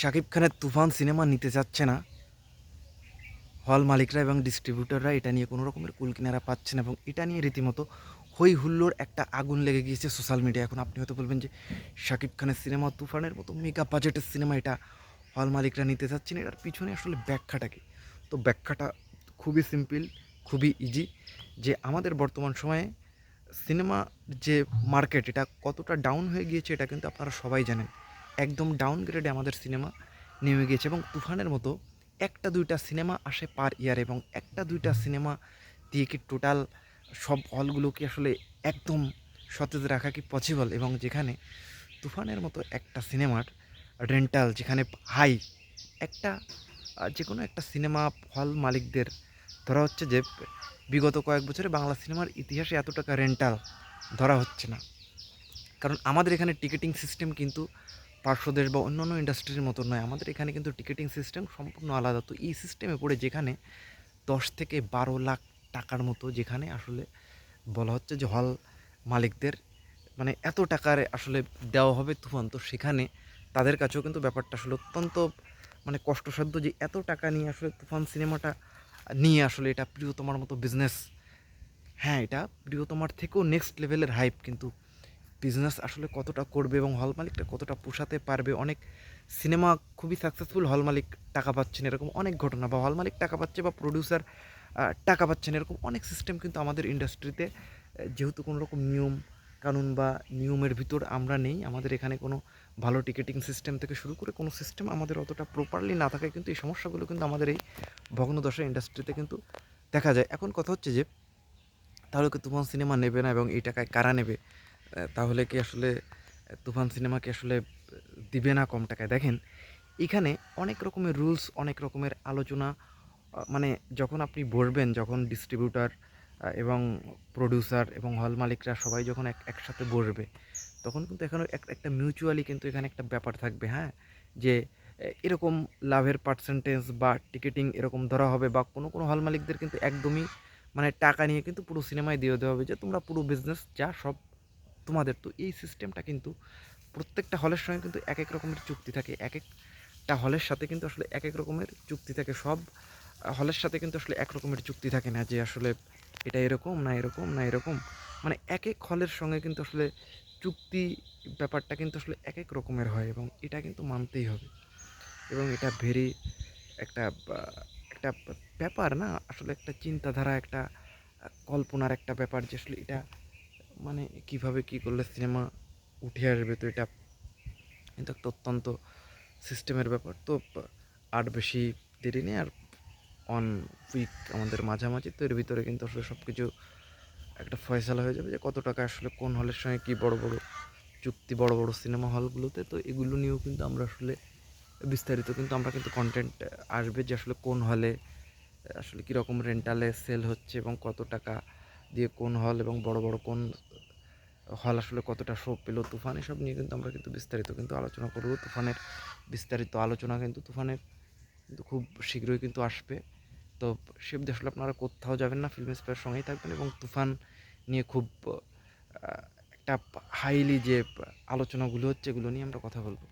শাকিব খানের তুফান সিনেমা নিতে চাচ্ছে না। হল মালিকরা এবং ডিস্ট্রিবিউটররা এটা নিয়ে কোনো রকমের কুল কিনারা পাচ্ছে না এবং এটা নিয়ে রীতিমতো হই হুল্লোড় একটা আগুন লেগে গিয়েছে সোশ্যাল মিডিয়া এখন আপনি হয়তো বলবেন যে শাকিব খানের সিনেমা তুফানের মতো মেগা বাজেটের সিনেমা এটা হল মালিকরা নিতে চাচ্ছেন এটার পিছনে আসলে ব্যাখ্যাটা কি? তো ব্যাখ্যাটা খুবই সিম্পল খুবই ইজি যে আমাদের বর্তমান সময়ে সিনেমা যে মার্কেট এটা কতটা ডাউন হয়ে গিয়েছে এটা কিন্তু আপনারা সবাই জানেন। একদম ডাউন গ্রেডে আমাদের সিনেমা নেমে গিয়েছে এবং তুফানের মতো একটা দুইটা সিনেমা আসে পার ইয়ার এবং একটা দুইটা সিনেমা দিয়ে কি টোটাল সব হলগুলোকে আসলে একদম সতেজ রাখা কি পসিবল এবং যেখানে তুফানের মতো একটা সিনেমার রেন্টাল যেখানে হাই একটা যে কোনো একটা সিনেমা হল মালিকদের ধরা হচ্ছে যে বিগত কয়েক বছরে বাংলা সিনেমার ইতিহাসে এত টাকা রেন্টাল ধরা হচ্ছে না। কারণ আমাদের এখানে টিকিটিং সিস্টেম কিন্তু পার্শ্বদেশ বা অন্যান্য ইন্ডাস্ট্রির মতো নয়, আমাদের এখানে কিন্তু টিকিটিং সিস্টেম সম্পূর্ণ আলাদা। তো এই সিস্টেমে পড়ে যেখানে দশ থেকে বারো লাখ টাকার মতো যেখানে আসলে বলা হচ্ছে যে হল মালিকদের মানে এত টাকার আসলে দেওয়া হবে তুফান। তো সেখানে তাদের কাছেও কিন্তু ব্যাপারটা আসলে অত্যন্ত মানে কষ্টসাধ্য যে এত টাকা নিয়ে আসলে তুফান সিনেমাটা নিয়ে আসলে এটা প্রিয়তমার মতো বিজনেস হ্যাঁ এটা প্রিয়তমার থেকেও নেক্সট লেভেলের হাইপ কিন্তু বিজনেস আসলে কতটা করবে এবং হল মালিকটা কতটা পোষাতে পারবে? অনেক সিনেমা খুবই সাকসেসফুল হল মালিক টাকা পাচ্ছেন এরকম অনেক ঘটনা বা হল মালিক টাকা পাচ্ছে বা প্রডিউসার টাকা পাচ্ছেন এরকম অনেক সিস্টেম কিন্তু আমাদের ইন্ডাস্ট্রিতে যেহেতু কোনো রকম নিয়ম কানুন বা নিয়মের ভিতর আমরা নেই, আমাদের এখানে কোনো ভালো টিকিটিং সিস্টেম থেকে শুরু করে কোনো সিস্টেম আমাদের অতটা প্রপারলি না থাকায় কিন্তু এই সমস্যাগুলো কিন্তু আমাদের এই ভগ্নদশা ইন্ডাস্ট্রিতে কিন্তু দেখা যায়। এখন কথা হচ্ছে যে, তাহলে কি তুফান সিনেমা নেবে না এবং এই টাকায় কারা নেবে? তাহলে কি আসলে তুফান সিনেমাকে আসলে দিবে না কম টাকায়? দেখেন, এখানে অনেক রকমের রুলস, অনেক রকমের আলোচনা মানে যখন আপনি বসবেন যখন ডিস্ট্রিবিউটার এবং প্রডিউসার এবং হল মালিকরা সবাই যখন এক, একসাথে বসবে তখন কিন্তু এখানে এক- একটা মিউচুয়ালি কিন্তু এখানে একটা ব্যাপার থাকবে হ্যাঁ? যে এরকম লাভের পার্সেন্টেজ বা টিকিটিং এরকম ধরা হবে বা কোনো কোনো হল মালিকদের কিন্তু একদমই মানে টাকা নিয়ে কিন্তু পুরো সিনেমায় দিয়ে দেওয়া হবে যে, তোমরা পুরো বিজনেস যা সব তোমাদের। তো এই সিস্টেমটা কিন্তু প্রত্যেকটা হলের সঙ্গে কিন্তু এক এক রকমের চুক্তি থাকে। এক একটা হলের সাথে কিন্তু আসলে এক এক রকমের চুক্তি থাকে। সব হলের সাথে কিন্তু আসলে এক রকমের চুক্তি থাকে না যে আসলে এটা এরকম না এরকম না এরকম। মানে এক এক হলের সঙ্গে কিন্তু আসলে চুক্তি ব্যাপারটা কিন্তু আসলে এক এক রকমের হয় এবং এটা কিন্তু মানতেই হবে। এবং এটা ভেরি একটা একটা ব্যাপার না, আসলে একটা চিন্তাধারা, একটা কল্পনার একটা ব্যাপার যে আসলে এটা মানে কীভাবে কি করলে সিনেমা উঠে আসবে, তো এটা এটা একটা অত্যন্ত সিস্টেমের ব্যাপার। তো আর বেশি দেরি নেই, আর অন উইক আমাদের মাঝামাঝি, তো এর ভিতরে কিন্তু আসলে সব কিছু একটা ফয়সালা হয়ে যাবে যে কত টাকা আসলে কোন হলের সঙ্গে কি বড় বড় চুক্তি, বড় বড় সিনেমা হলগুলোতে তো এগুলো নিয়েও কিন্তু আমরা আসলে বিস্তারিত কিন্তু আমরা কিন্তু কন্টেন্ট আসবে যে আসলে কোন হলে আসলে কীরকম রেন্টালে সেল হচ্ছে এবং কত টাকা দিয়ে কোন হল এবং বড় বড় কোন হল আসলে কতটা শো পেল, তুফান, এসব নিয়ে কিন্তু আমরা কিন্তু বিস্তারিত কিন্তু আলোচনা করব। তুফানের বিস্তারিত আলোচনা কিন্তু তুফানের কিন্তু খুব শীঘ্রই কিন্তু আসবে। তো সে আসলে আপনারা কোথাও যাবেন না ফিল্ম স্পেয়ার সঙ্গেই থাকবেন এবং তুফান নিয়ে খুব একটা হাইলি যে আলোচনাগুলো হচ্ছে, এগুলো নিয়ে আমরা কথা বলব।